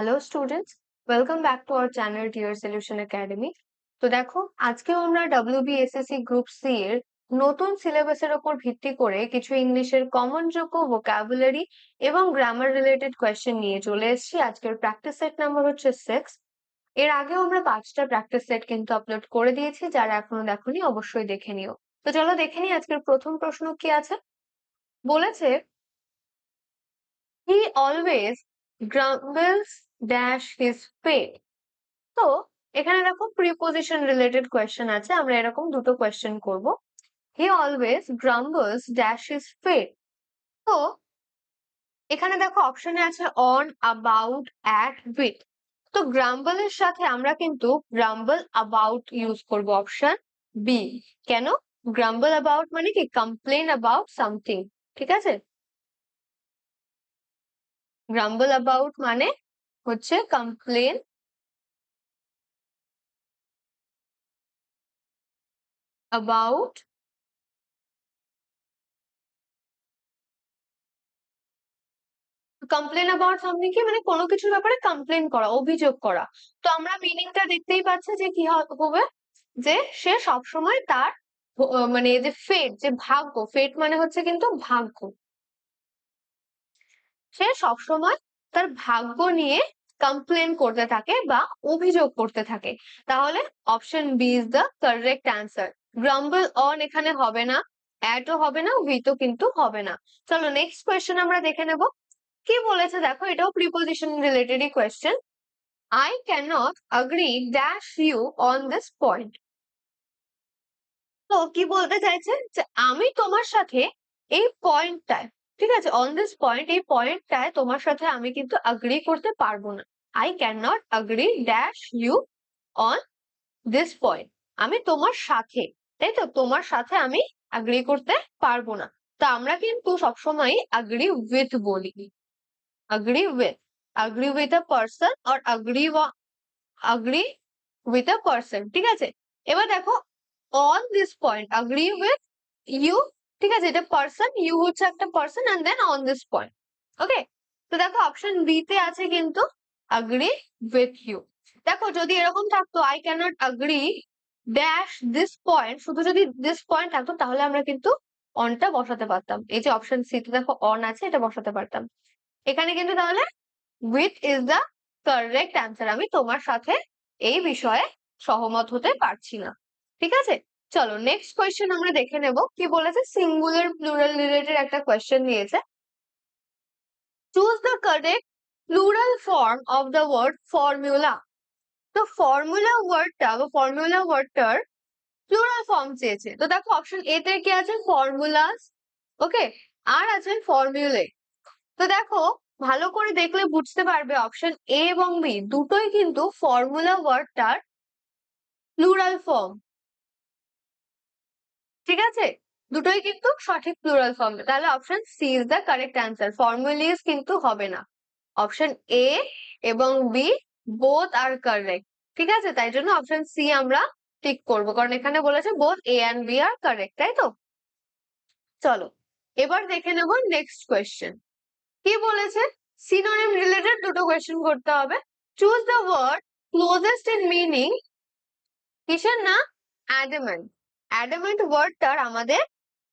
Hello students welcome back to our channel tear solution academy তো দেখো, আজকেও আমরা ডাব্লিউবিএসএসসি গ্রুপ সি এর নতুন সিলেবাসের ওপর ভিত্তি করে কিছু ইংলিশের কমন যোগ্য ভোকাবুলারি এবং গ্রামার রিলেটেড কোয়েশ্চেন নিয়ে চলে এসেছি। আজকের প্র্যাকটিস সেট নাম্বার হচ্ছে সিক্স এর আগেও আমরা পাঁচটা প্র্যাকটিস সেট কিন্তু আপলোড করে দিয়েছি, যারা এখনও দেখোনি, অবশ্যই দেখে নিও। তো চলো দেখে নিই আজকের প্রথম প্রশ্ন কি আছে। বলেছে he always grumbles dash his fate. তো এখানে দেখো প্রিপোজিশন রিলেটেড কোয়েশ্চেন আছে, আমরা এরকম দুটো কোয়েশ্চেন করব। He always grumbles dash his fate তো এখানে দেখো অপশনে আছে অন অ্যাবাউট অ্যাট উইথ তো গ্রাম্বলের সাথে আমরা কিন্তু গ্রাম্বল অ্যাবাউট ইউজ করব অপশন বি কেন? গ্রাম্বল অ্যাবাউট মানে কি? কমপ্লেন অ্যাবাউট সামথিং ঠিক আছে? গ্রাম্বল অ্যাবাউট মানে হচ্ছে complain about complain about something কি? মানে কোনো কিছুর ব্যাপারে কমপ্লেন করা, অভিযোগ করা। তো আমরা মিনিংটা দেখতেই পাচ্ছি যে কি হবে? যে সে সবসময় তার মানে যে ফেট যে ভাগ্য ফেট মানে হচ্ছে কিন্তু ভাগ্য। সে সবসময় তার ভাগ্য নিয়ে কমপ্লেন করতে থাকে বা অভিযোগ করতে থাকে। তাহলে option B is the correct answer grumble on এখানে হবে না অ্যাটও হবে না উইথও কিন্তু হবে না। চলো নেক্সট কোয়েশ্চেন আমরা দেখে নেব। কি বলেছে দেখো, এটাও preposition রিলেটেডই question I can not agree dash you on this point তো কি বলতে চাইছে? যে আমি তোমার সাথে এই পয়েন্টটায় ঠিক আছে অন দিস পয়েন্ট এই পয়েন্টটায় তোমার সাথে আমি কিন্তু আগ্রি করতে পারব না। I can not agree dash you on this point আমি তোমার সাথে, তাই তো? তোমার সাথে আমি আগ্রি করতে পারব না। তো আমরা কিন্তু সবসময় আগ্রি উইথ বলি। Agree with agree with a person R agree agree with a person ঠিক আছে? এবার দেখো on this point agree with you ঠিক আছে, এটা পার্সন ইউ হচ্ছে একটা person and then on this point okay তো দেখো অপশন বি তে আছে কিন্তু আগ্রি উইথ ইউ দেখো যদি এরকম থাকতো I cannot agree dash this point শুধু যদি দিস পয়েন্ট থাকতো, তাহলে আমরা কিন্তু অনটা বসাতে পারতাম। এই যে অপশন সি তে দেখো অন আছে, এটা বসাতে পারতাম। এখানে কিন্তু তাহলে with is the correct answer আমি তোমার সাথে এই বিষয়ে সহমত হতে পারছি না। ঠিক আছে? চলো নেক্সট কোয়েশ্চেন আমরা দেখে নেব। কি বলেছে? সিঙ্গুলার প্লুরাল রিলেটেড একটা কোয়েশ্চেন দিয়েছে choose the correct plural form of the word formula তো ফর্মুলা ওয়ার্ডটা বা ফর্মুলা ওয়ার্ডটার প্লুরাল ফর্ম চেয়েছে। তো দেখো অপশন এ তে কি আছে? ফর্মুলাস ওকে আর আছে ফর্মুলে তো দেখো, ভালো করে দেখলে বুঝতে পারবে অপশন এ এবং বি দুটোই কিন্তু ফর্মুলা ওয়ার্ডটার প্লুরাল ফর্ম ঠিক আছে? দুটোই কিন্তু সঠিক প্লুরাল ফর্ম তাহলে option C is the correct answer formulas কিন্তু হবে না। অপশন এ এবং বি বোথ আর কারেক্ট ঠিক আছে? তাই জন্য অপশন সি আমরা টিক করব। কারণ এখানে বলেছে both A and B are correct তাই তো? চলো, এবার দেখে নেব নেক্সট কোয়েশ্চেন কি বলেছে? সিনোনিম রিলেটেড দুটো কোয়েশ্চেন করতে হবে। Choose the word closest in meaning কিসের না অ্যাডামেন্ট অ্যাডামেন্ট ওয়ার্ডটার আমাদের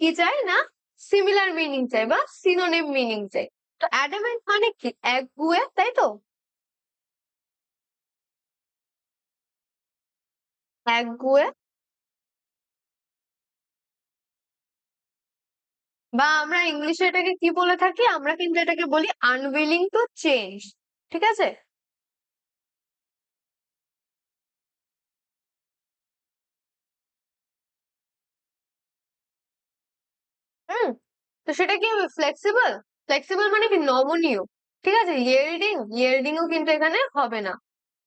কি চাই না? সিমিলার মিনিং চাই বা সিনোনিম মিনিং চাই। তো অ্যাডামেন্ট মানে কি? একগুয়ে তাই তো? একগুয়ে বা আমরা ইংলিশে এটাকে কি বলে থাকি? আমরা কিন্তু এটাকে বলি আনউইলিং টু চেঞ্জ ঠিক আছে? তো সেটা কি হবে? ফ্লেক্সিবল ফ্লেক্সিবল মানে কি? নমনীয়। ঠিক আছে? ইয়েল্ডিং ইয়েরিডিংও কিন্তু এখানে হবে না।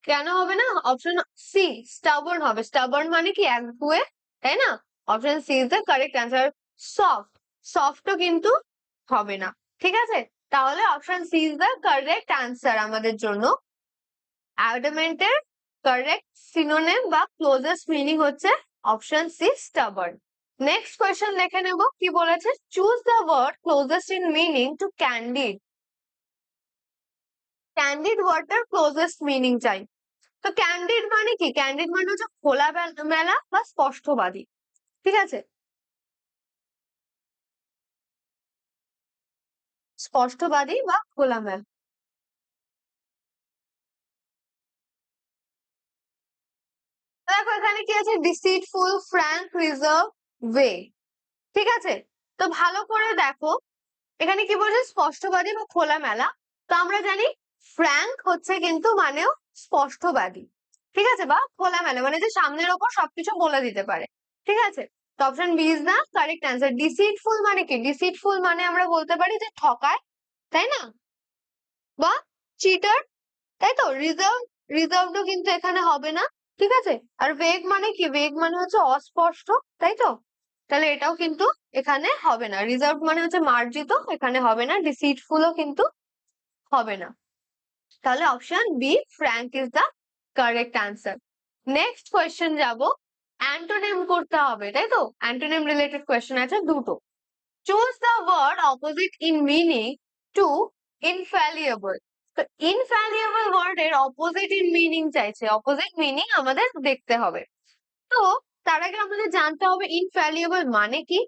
কেন হবে না? অপশন সি স্টাবর্ন হবে। স্টাবর্ন মানে কি? একগুয়ে, তাই না? Option C is the correct answer soft সফটও কিন্তু হবে না। ঠিক আছে? তাহলে option C is the correct answer আমাদের জন্য। অ্যাডামেন্টের কারেক্ট সিনোনেম বা ক্লোজেস্ট মিনিং হচ্ছে option C stubborn next question দেখে নেব। কি বলেছে? Choose the word closest in meaning to candid candid ওয়ার্ডটার closest meaning চাই। তো ক্যান্ডিড মানে কি? ক্যান্ডিড মানে হচ্ছে খোলা মেলা বা স্পষ্টবাদী। ঠিক আছে? স্পষ্টবাদী বা খোলামেলা দেখো এখানে কি আছে? ডিসিটফুল ফ্র্যাঙ্ক রিজার্ভ ওয়ে ঠিক আছে? তো ভালো করে দেখো। এখানে কি বলছে? স্পষ্টবাদী বা খোলামেলা। তো আমরা জানি ফ্র্যাঙ্ক হচ্ছে কিন্তু মানেও স্পষ্টবাদী। ঠিক আছে? বা খোলামেলা মানে যে সামনের ওপর সবকিছু বলে দিতে পারে। ঠিক আছে? তো option B is the correct answer deceitful মানে কি? ডিসিটফুল মানে আমরা বলতে পারি যে ঠকায়, তাই না? বা চিটার তাই তো? রিজার্ভ রিজার্ভও কিন্তু এখানে হবে না। ঠিক আছে? আর বেগ মানে কি? বেগ মানে হচ্ছে অস্পষ্ট, তাই তো? তাহলে এটাও কিন্তু এখানে হবে না। রিজার্ভ মানে হচ্ছে মার্জিত, এখানে হবে না ডিসিটফুলও কিন্তু হবে না। তাহলে option B frank is the correct answer next question যাব অ্যান্টোনিম করতে হবে, তাই তো? অ্যান্টোনিম রিলেটেড কোয়েশ্চেন আছে দুটো। Choose the word opposite in meaning to infallible তো ইনফ্যালিয়েবল ওয়ার্ডের অপোজিট ইন মিনিং চাইছে। অপোজিট মিনিং আমাদের দেখতে হবে। তো তার আগে আমাদের জানতে হবে ইনফ্যালিয়েবল মানে কি?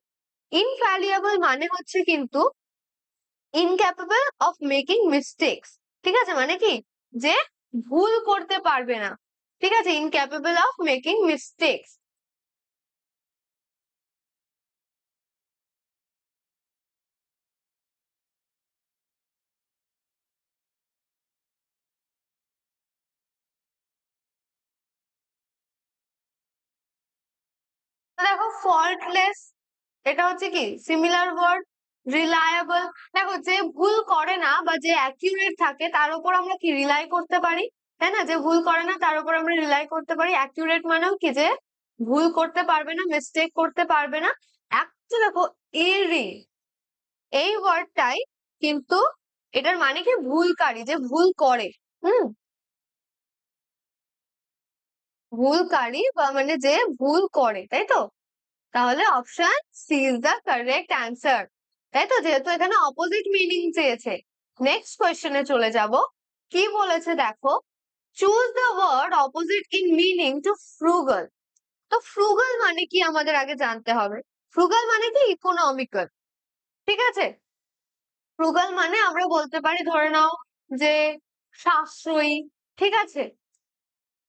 ইনফ্যালিয়েবল মানে হচ্ছে কিন্তু ইনক্যাপেবল অফ মেকিং মিস্টেকস ঠিক আছে? মানে কি? যে ভুল করতে পারবে না, ঠিক আছে? Incapable of making mistakes faultless এটা হচ্ছে কি? সিমিলার ওয়ার্ড রিলায়েবল দেখো, যে ভুল করে না বা যে অ্যাকিউরেট থাকে, তার উপর আমরা কি রিলাই করতে পারি? তাই না? যে ভুল করে না, তার উপর আমরা রিলাই করতে পারি। অ্যাকিউরেট মানেও কি যে ভুল করতে পারবে না মিস্টেক করতে পারবে না। একটা দেখো এরি এই ওয়ার্ডটাই কিন্তু এটার মানে কি? ভুলকারী, যে ভুল করে, হুম? ভুলকারী বা মানে যে ভুল করে, তাই তো? তাহলে option C is the correct answer তাই তো? যেহেতু এখানে অপোজিট মিনিং চেয়েছে। নেক্সট কোয়েশ্চেনে চলে যাব। কি বলেছে দেখো? Choose the word opposite in meaning to frugal তো ফ্রুগাল মানে কি আমাদের আগে জানতে হবে। ফ্রুগাল মানে কি? ইকোনমিক্যাল ঠিক আছে? ফ্রুগাল মানে আমরা বলতে পারি, ধরে নাও যে সাশ্রয়ী। ঠিক আছে?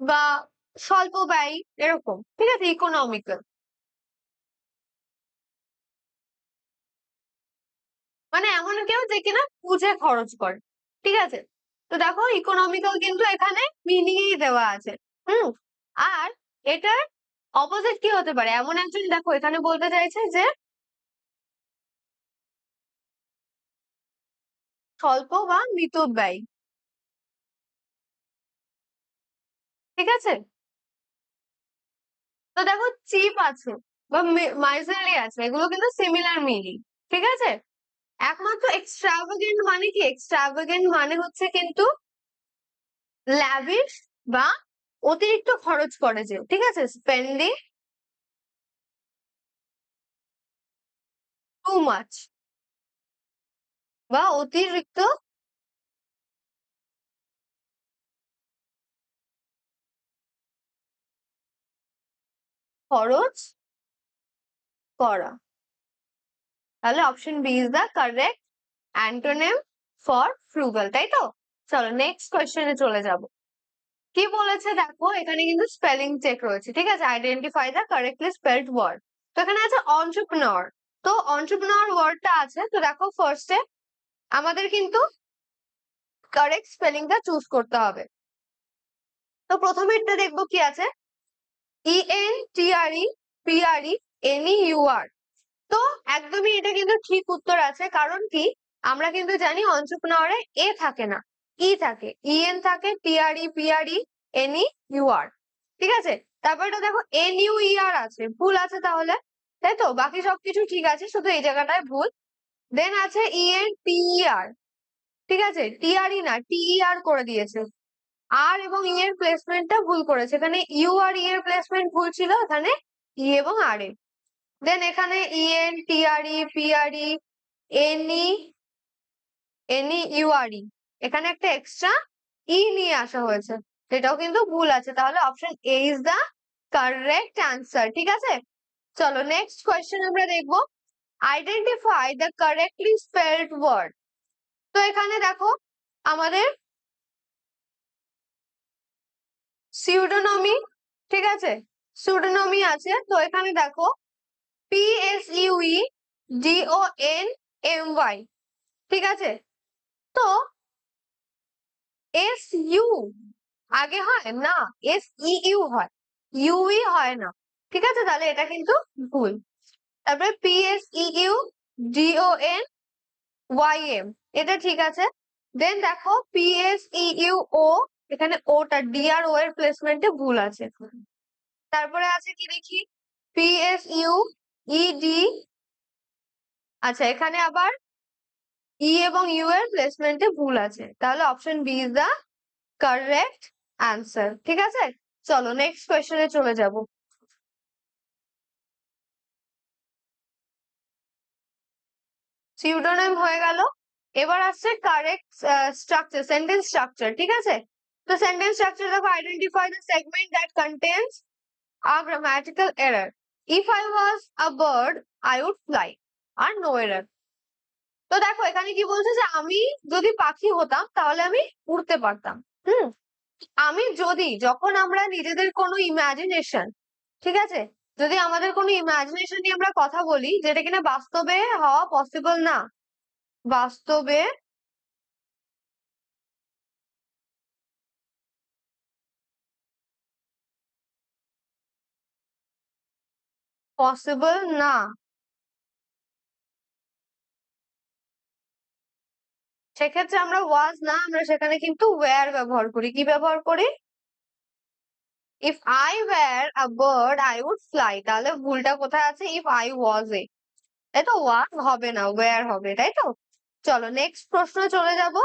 বা স্বল্প ব্যয় এরকম। ঠিক আছে? ইকোনমিক্যাল মানে এমন কেউ যে কিনা বুঝে খরচ করে। ঠিক আছে? তো দেখো ইকোনমিক্যাল কিন্তু এখানে মিনিংই দেওয়া আছে। হুম? আর এটার অপোজিট কি হতে পারে? এমন একজন দেখো এখানে বলতে চাইছে যে স্বল্প বা মৃত ব্যয়। ঠিক আছে? তো দেখো চিপ আছে বা মাইজারলি আছে, এগুলো কিন্তু সিমিলার মিনিং ঠিক আছে? একমাত্র এক্সট্রাভাগেন্ট মানে কি? এক্সট্রাভাগেন্ট মানে হচ্ছে কিন্তু ল্যাভিশ বা অতিরিক্ত খরচ করে যে, ঠিক আছে? স্পেন্ডিং টু মাচ বা অতিরিক্ত খরচ করা। তাহলে option B is the correct antonym for frugal তাই তো? চলো নেক্সট কোয়েশ্চেনে চলে যাব। কি বলেছে দেখো, এখানে কিন্তু স্পেলিং চেক রয়েছে, ঠিক আছে? Identify the correctly spelled word তো এখানে আছে অন্টারপ্রেনার তো অন্টারপ্রেনার ওয়ার্ডটা আছে, তো দেখো ফার্স্টে আমাদের কিন্তু কারেক্ট স্পেলিংটা চুজ করতে হবে। তো প্রথমেরটা দেখব কি আছে? E N T R E P R E N U R তো একদমই এটা কিন্তু ঠিক উত্তর আছে। কারণ কি? আমরা কিন্তু জানি অন্টারপ্রেনারে এ থাকে না, ই থাকে। ই এন থাকে, T R E, P R E, N E, U R. ঠিক আছে? তারপর এটা দেখো, এন ইউ ই আর আছে। ভুল আছে তাহলে? তাই তো? বাকি সবকিছু ঠিক আছে, শুধু এই জায়গাটায় ভুল। দেন আছে ই এন টি আর। ঠিক আছে? টি আর ই না, টি আর করে দিয়েছে। আর এবং ই এর প্লেসমেন্টটা ভুল করেছে। এখানে ইউ আর ই এর প্লেসমেন্ট ভুল ছিল, এখানে ই এবং আর এ। দেন এখানে E N T R E P R E N N E U R E এখানে একটা এক্সট্রা ই নিয়ে আসা হয়েছে এটাও কিন্তু ভুল আছে। তাহলে option A is the correct answer ঠিক আছে? চলো নেক্সট কোয়েশ্চেন আমরা দেখব। Identify the correctly spelled word তো এখানে দেখো, আমাদের সিউডোনমি ঠিক আছে? সিউডোনমি আছে। তো এখানে দেখো S U E D N M Y ঠিক আছে? তো এস ইউ আগে হয়? না এস ই ইউ হয়। ইউই হয় না, ঠিক আছে? তাহলে এটা কিন্তু ভুল। তারপরে P S E U D O N Y M এটা ঠিক আছে? দেন দেখো P S E U O এখানে ওটা ডি আর ও এর প্লেসমেন্টে ভুল আছে। তারপরে আছে কি দেখি? P S U E D আচ্ছা এখানে আবার ই এবং ইউ এর প্লেসমেন্টে ভুল আছে। তাহলে option B is the correct answer ঠিক আছে? চলো নেক্সট কোয়েশ্চেনে চলে যাব। সিউডোনেম হয়ে গেল। এবার আসছে কারেক্ট স্ট্রাকচার সেন্টেন্স স্ট্রাকচার ঠিক আছে? তো সেন্টেন্স স্ট্রাকচার দেখো identify the segment that contains a grammatical error if I was a bird I would fly R no error তো দেখো, এখানে কি বলছে যে আমি যদি পাখি হতাম, তাহলে আমি উড়তে পারতাম। হুম? আমি যদি, যখন আমরা নিজেদের কোনো ইমাজিনেশন ঠিক আছে? যদি আমাদের কোনো ইমাজিনেশন নিয়ে আমরা কথা বলি, যেটা কিনা বাস্তবে হওয়া পসিবল না, বাস্তবে পসিবল না সেক্ষেত্রে আমরা ওয়াজ না, আমরা সেখানে কিন্তু ওয়্যার ব্যবহার করি। কি ব্যবহার করি? If I were a bird I would fly তাহলে ভুলটা কোথায় আছে? ইফ আই ওয়াজ এ তাই তো? ওয়াজ হবে না ওয়্যার হবে, তাই তো? চলো নেক্সট প্রশ্ন চলে যাব।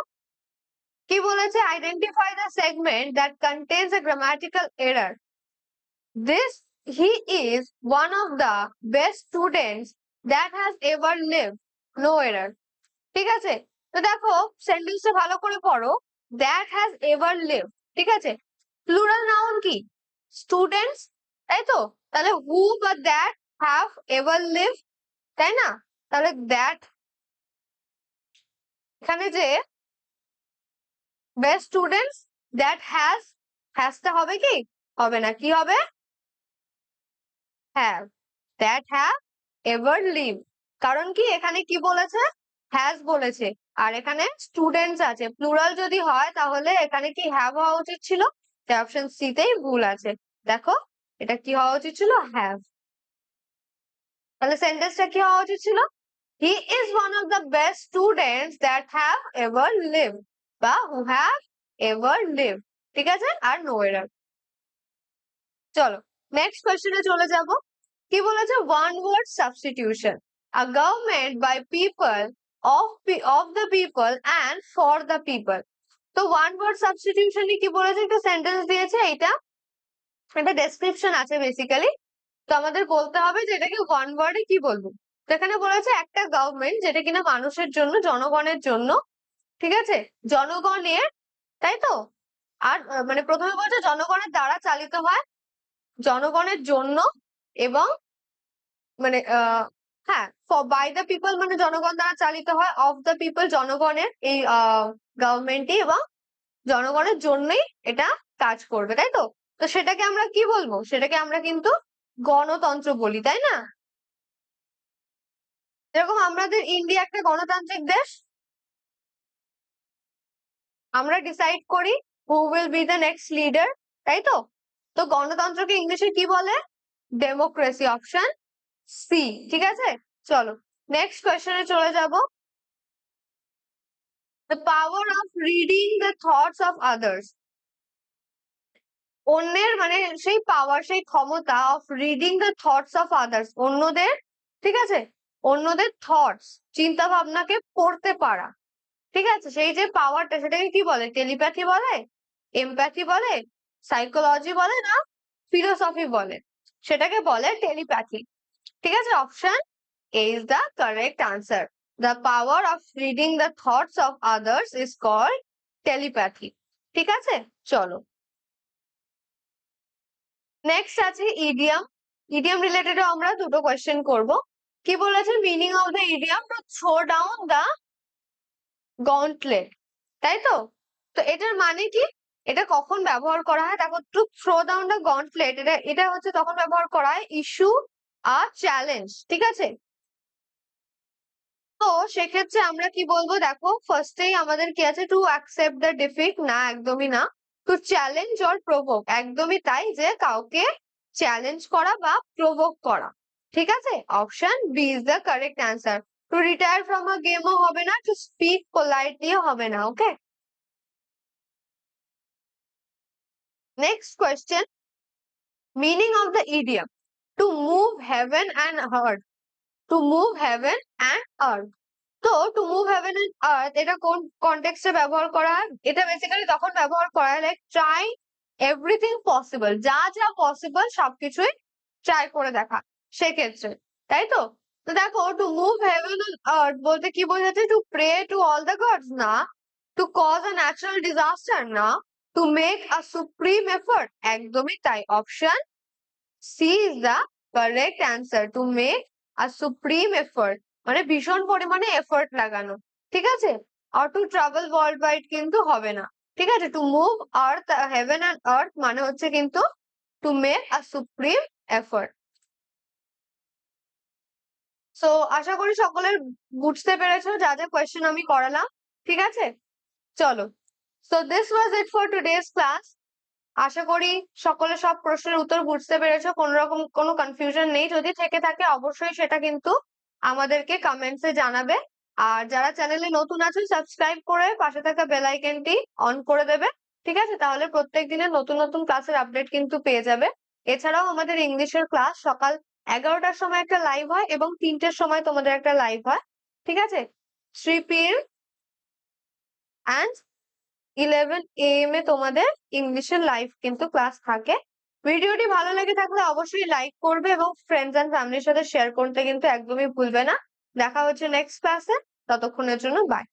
কি বলেছে? Identify the segment that contains a grammatical error this he is one of the best students that has ever live no error ঠিক আছে? তো দেখো সেন্টেন্সটা ভালো করে পড়ো। দ্যাট হ্যাজ এভার লিভ ঠিক আছে? প্লুরাল নাউন কি? স্টুডেন্টস তাই তো? তাহলে হু বা দ্যাট হ্যাভ এভার লিভ তাই না? তাহলে দ্যাট এখানে যে বেস্ট স্টুডেন্টস দ্যাট হ্যাজ হ্যাজটা হবে কি? হবে না, কি হবে? Have that have ever live কারণ কি? এখানে কি বলেছে? হ্যাজ বলেছে। আর এখানে স্টুডেন্টস আছে। প্লুরাল যদি হয় তাহলে এখানে কি হ্যাভ হওয়া উচিত ছিল? অপশন সি তেই ভুল আছে। দেখো, এটা কি হওয়া উচিত ছিল? হ্যাভ তাহলে সেন্টেন্সটা কি হওয়া উচিত ছিল? He is one of the best students that have ever live বা হু হ্যাভ এভার লিভ ঠিক আছে? আর নো এরার চলো নেক্সট কোয়েশ্চেনে চলে যাব। কি বলেছে? One word substitution a government by people of of the people and for the people তো ওয়ান ওয়ার্ড সাবস্টিটিউশন কি বলেছে? একটা সেন্টেন্স দিয়েছে এটা একটা ডেসক্রিপশন আছে বেসিক্যালি তো আমাদের বলতে হবে যে এটাকে ওয়ান ওয়ার্ডে কি বলব? তো এখানে বলেছে একটা গভর্নমেন্ট যেটা কিনা মানুষের জন্য, জনগণের জন্য, ঠিক আছে? জনগণের, তাই তো? আর মানে প্রথমে বলছে জনগণের দ্বারা চালিত হয়, জনগণের জন্য এবং মানে হ্যাঁ ফর বাই দ্য পিপল মানে জনগণ দ্বারা চালিত হয় অফ দ্য পিপল জনগণের এই গভর্নমেন্টই এবং জনগণের জন্যই এটা কাজ করবে, তাই তো? তো সেটাকে আমরা কি বলব? সেটাকে আমরা কিন্তু গণতন্ত্র বলি, তাই না? যেরকম আমাদের ইন্ডিয়া একটা গণতান্ত্রিক দেশ। আমরা ডিসাইড করি who will be the next leader তাই তো? তো গণতন্ত্রকে ইংলিশে কি বলে? ডেমোক্রেসি অপশন সি ঠিক আছে? চলো নেক্সট কোয়েশ্চেনে চলে যাব। The power of reading the thoughts of others অন্যের মানে সেই পাওয়ার সেই ক্ষমতা of reading the thoughts of others অন্যদের, ঠিক আছে? অন্যদের থটস চিন্তা ভাবনাকে পড়তে পারা, ঠিক আছে? সেই যে পাওয়ারটা সেটাকে কি বলে? টেলিপ্যাথি বলে? এমপ্যাথি বলে? সাইকোলজি বলে না? ফিলোসফি বলে? সেটাকে বলে টেলিপ্যাথি ঠিক আছে option A is the correct answer the power of reading the thoughts of others is called telepathy ঠিক আছে? চলো। নেক্সট আছে ইডিয়াম ইডিয়াম রিলেটেডও আমরা দুটো কোয়েশ্চেন করব। কি বলেছে? Meaning of the idiom to throw down the gauntlet তাই তো? তো এটার মানে কি? এটা কখন ব্যবহার করা হয়? দেখো to throw down the gauntlet এটা এটা হচ্ছে তখন ব্যবহার করা হয় ইস্যু আ চ্যালেঞ্জ ঠিক আছে? তো সেক্ষেত্রে আমরা কি বলব? দেখো ফার্স্টেই আমাদের কি আছে? টু অ্যাকসেপ্ট দ্য ডিফিট না একদমই না। টু চ্যালেঞ্জ অর প্রভোক একদমই তাই যে কাউকে চ্যালেঞ্জ করা বা প্রভোক করা। ঠিক আছে? Option B is the correct answer to retire from a গেমও হবে না টু স্পিক পোলাইটলিও হবে না okay next question meaning of the idiom to move heaven and earth to move heaven and earth তো to move heaven and earth এটা কোন কনটেক্সটে ব্যবহার করা হয়? এটা বেসিক্যালি তখন ব্যবহার করা হয় লাইক ট্রাই এভরিথিং পসিবল যা যা পসিবল সবকিছুই ট্রাই করে দেখা, সেক্ষেত্রে। তাই তো? তো দেখো to move heaven and earth বলতে কি বোঝাচ্ছে? To pray to all the gods না। To cause a natural disaster না। To make a supreme effort একদমই তাই। Option C is the correct answer to make a supreme effort মানে ভীষণ পরিমাণে এফর্ট লাগানো। ঠিক আছে? আর টু ট্রাভেল ওয়ার্ল্ড ওয়াইড কিন্তু হবে না। ঠিক আছে? To move earth heaven and earth মানে হচ্ছে কিন্তু to make a supreme effort so আশা করি সকলের বুঝতে পেরেছ, যা যা কোয়েশ্চেন আমি করালাম। ঠিক আছে? চলো। So this was it for today's class আশা করি সকলে সব প্রশ্নের উত্তর বুঝতে পেরেছ। কোনো রকম কোনো কনফিউশন নেই। যদি থেকে থাকে, অবশ্যই সেটা কিন্তু আমাদেরকে কমেন্টসে জানাবে। আর যারা চ্যানেলে নতুন আছেন সাবস্ক্রাইব করে পাশে থাকা বেল আইকনটি অন করে দেবে। ঠিক আছে? তাহলে প্রত্যেক দিনের নতুন নতুন ক্লাসের আপডেট কিন্তু পেয়ে যাবে। এছাড়াও আমাদের ইংলিশের ক্লাস সকাল এগারোটার সময় একটা লাইভ হয় এবং তিনটের সময় তোমাদের একটা লাইভ হয়। ঠিক আছে? Three PM and eleven AM এ তোমাদের ইংলিশের লাইভ কিন্তু ক্লাস থাকে। ভিডিওটি ভালো লেগে থাকলে অবশ্যই লাইক করবে এবং ফ্রেন্ডস অ্যান্ড ফ্যামিলির সাথে শেয়ার করতে কিন্তু একদমই ভুলবে না। দেখা হচ্ছে নেক্সট ক্লাসে ততক্ষণের জন্য বাই